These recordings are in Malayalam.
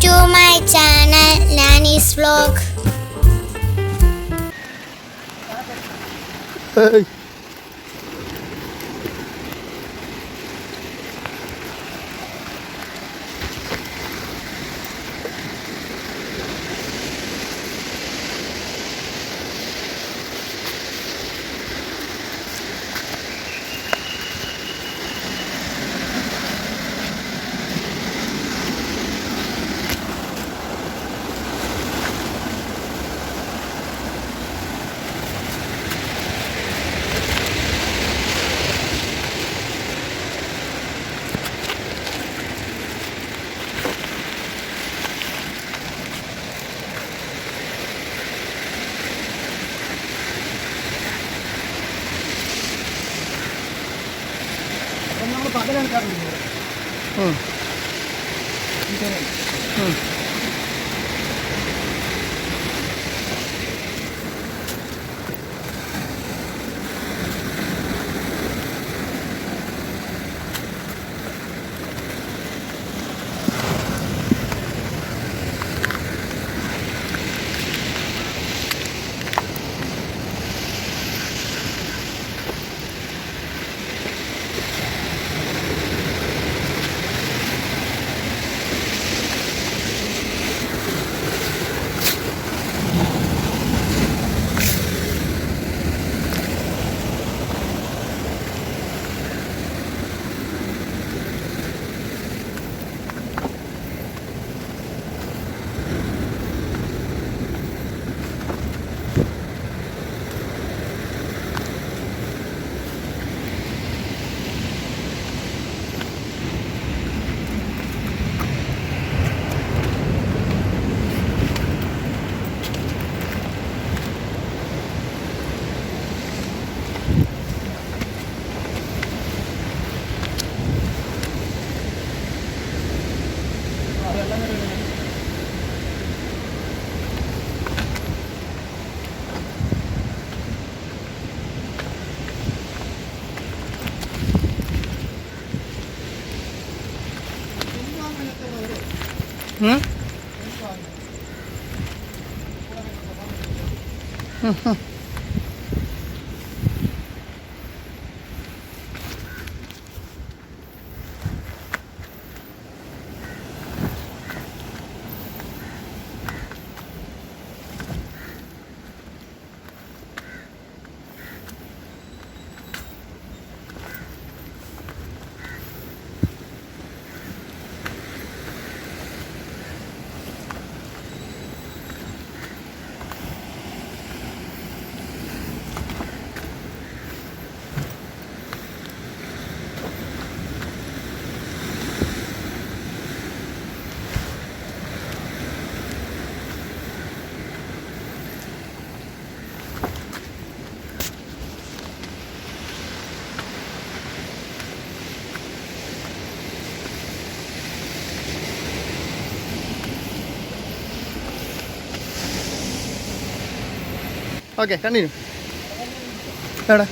to my channel Nanny's Vlog. ಅದನ್ನು ಹ್ಞೂ ಹ್ಞೂ Mm-hmm. ഓക്കെ കണ്ടിന്യൂ എവിടെ?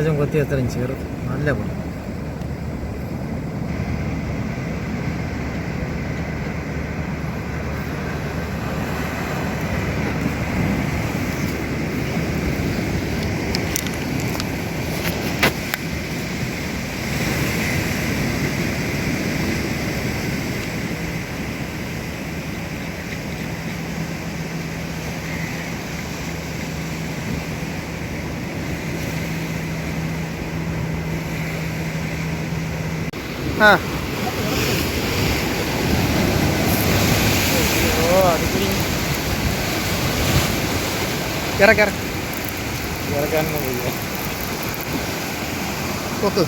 ഇപ്രാവശ്യം കൊത്തി എത്രയും ചെറുത് ആ. ഓ അടിപൊളി ഇറക്ക ഇറക്ക. ഇറക്കാനൊന്നും പോയില്ല. കൊക്ക്.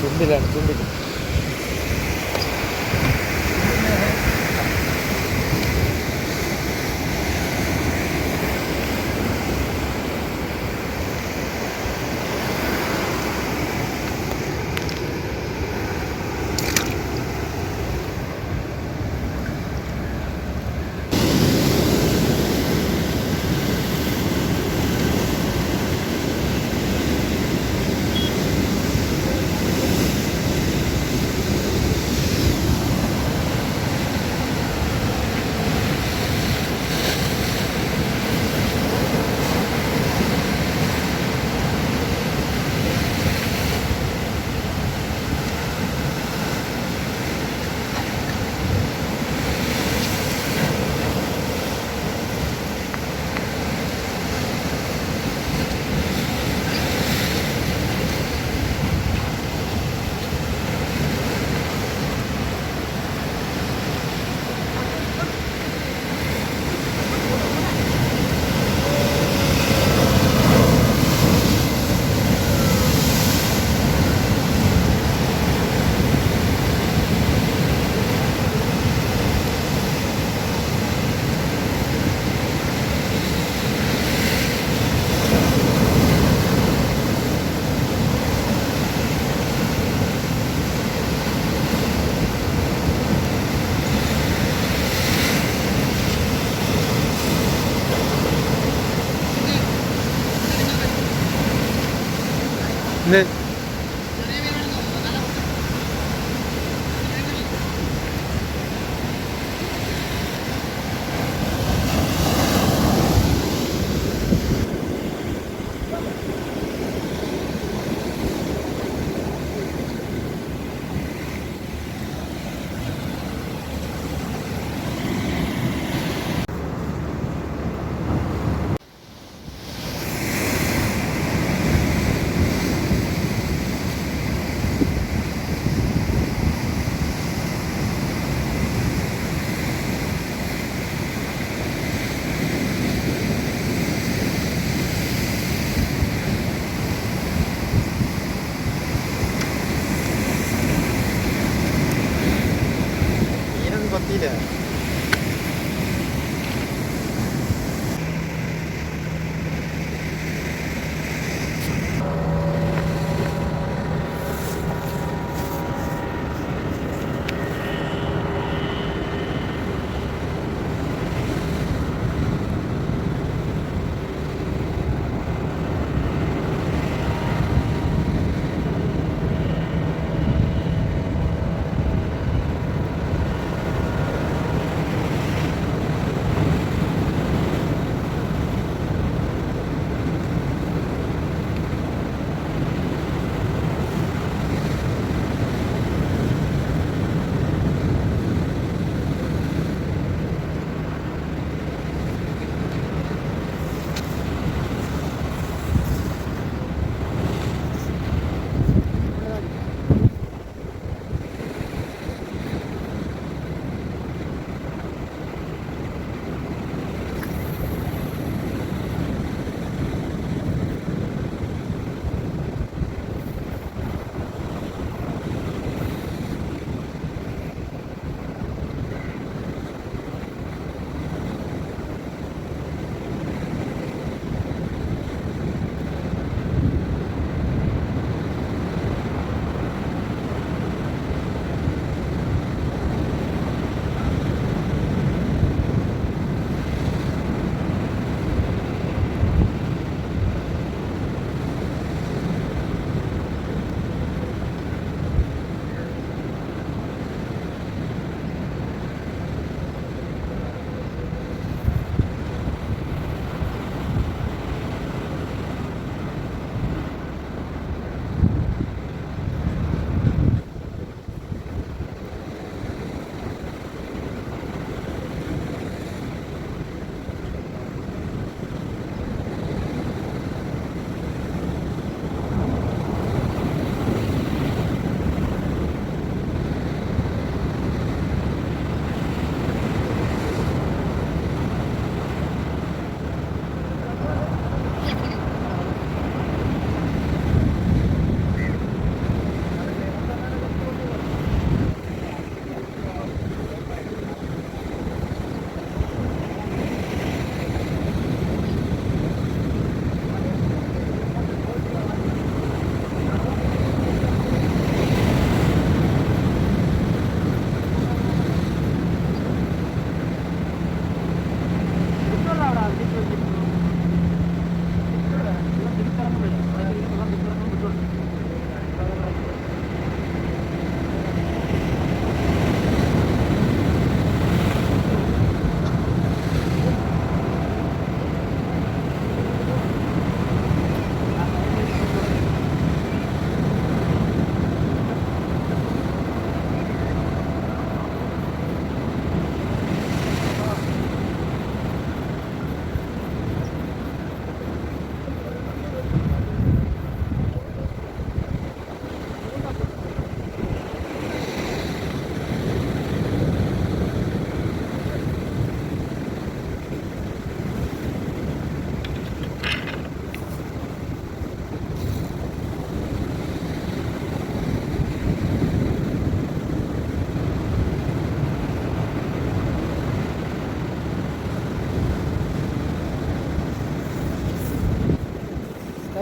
ചുണ്ടിലാണ് ചുണ്ടിൽ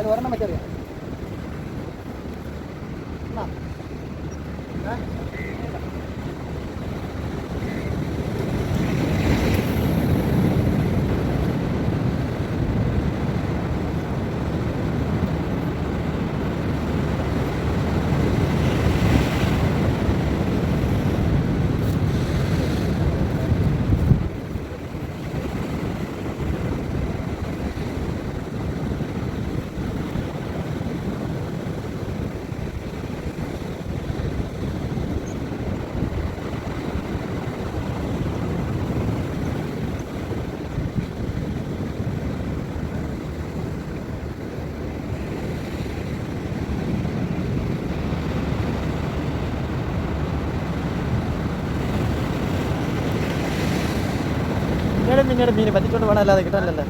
வர நம்ம നിങ്ങളുടെ മീൻ പറ്റിച്ചോണ്ട് വേണം അല്ലാതെ കിട്ടാനല്ലേ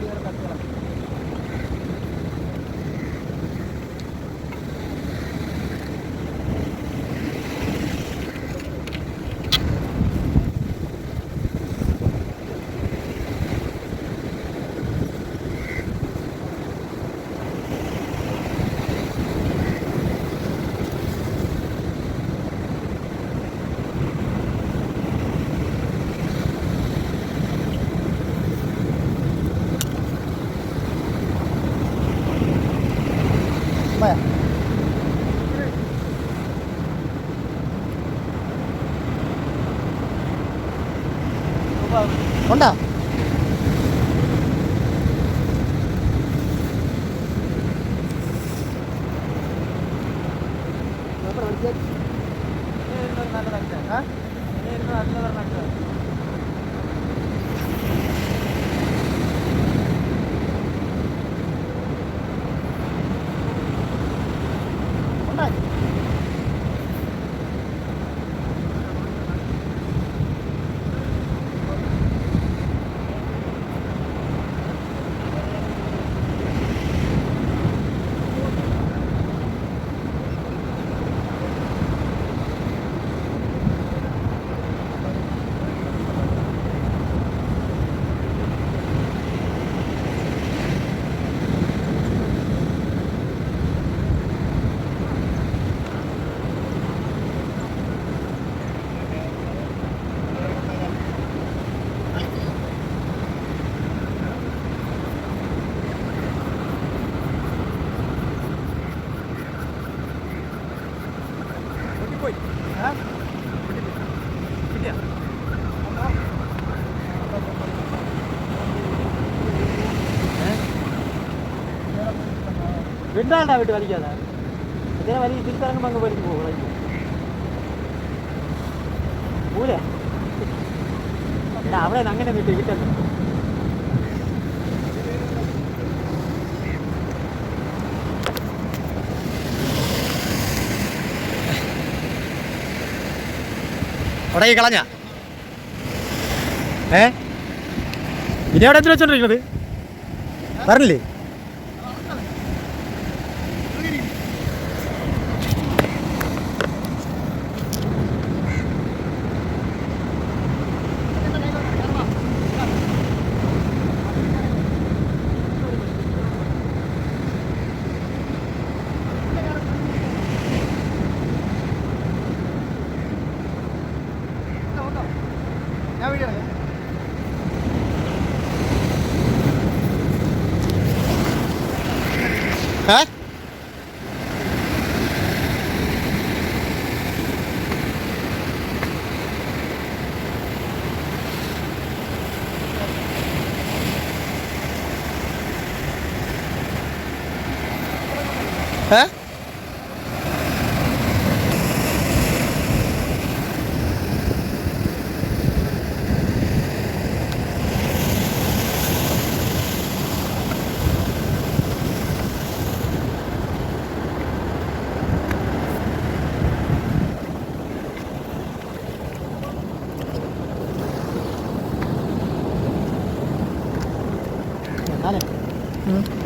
Gracias. വിണ്ടാണ്ടാ വിട്ട് വലിക്കാതെ? ഇതിനെ വലിയ തിരിച്ചിറങ്ങുമ്പോൾ അങ്ങ് വലിച്ചു പോകും പൂല അവിടെ അങ്ങനെ വിട്ട് കിട്ടല്ലോ അവിടെ കളഞ്ഞ. ഏ? ഇനി അവിടെ എന്തിനാ വെച്ചോണ്ടിരിക്കുന്നത് പറഞ്ഞില്ലേ? ഞാൻ വീഡിയോ चालेल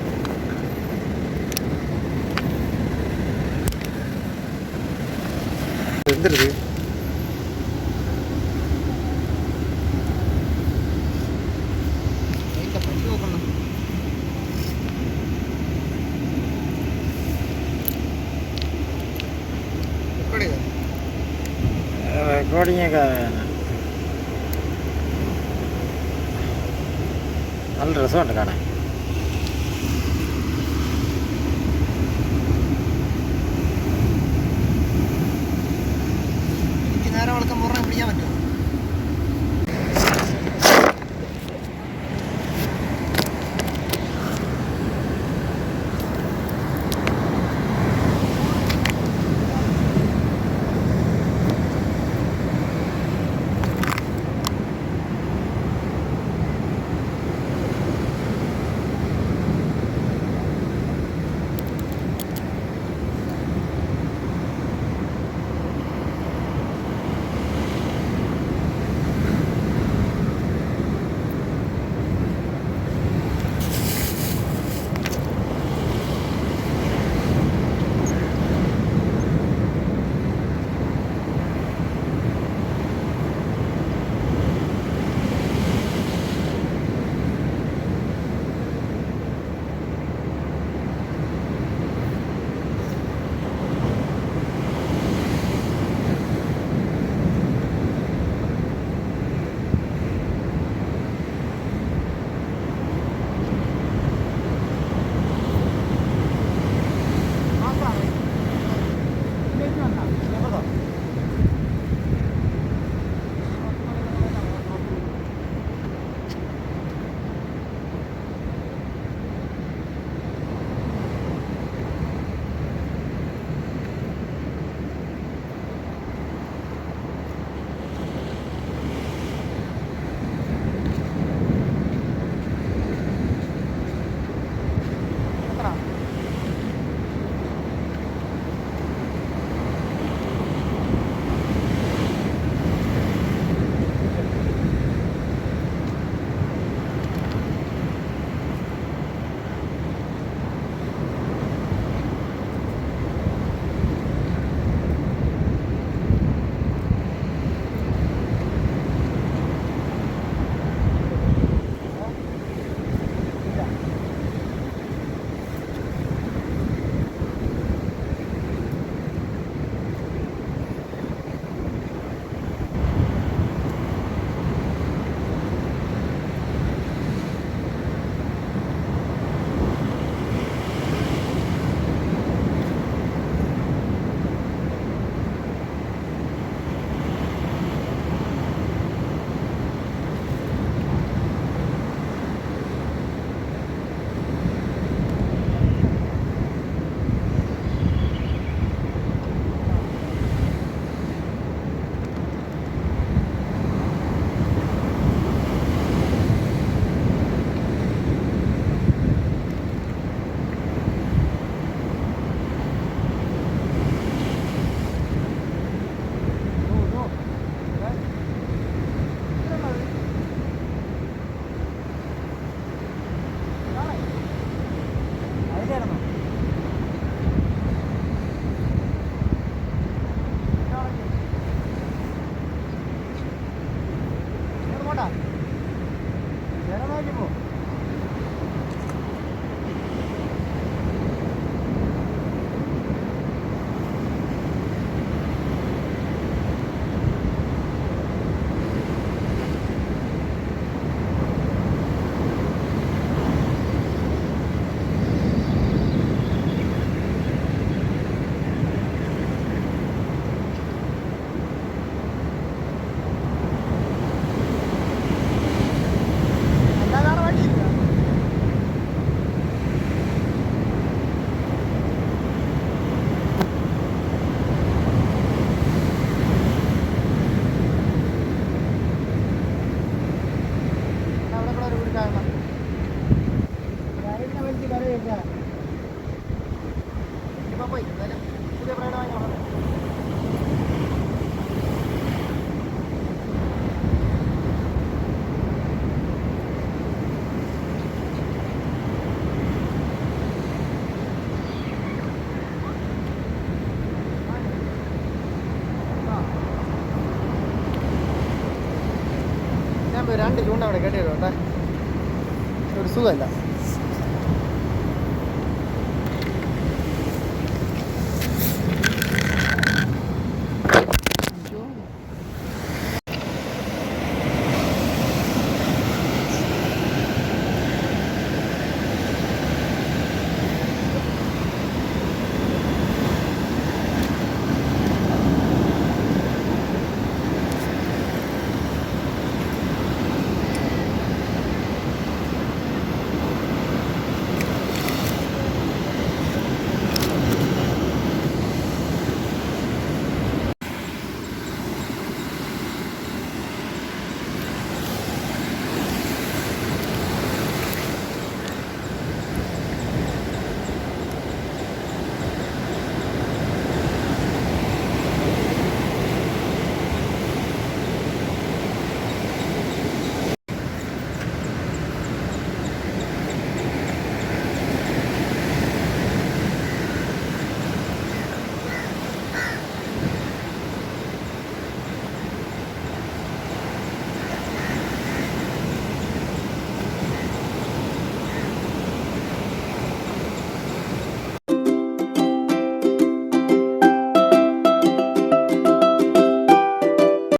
ഞാൻ പോയി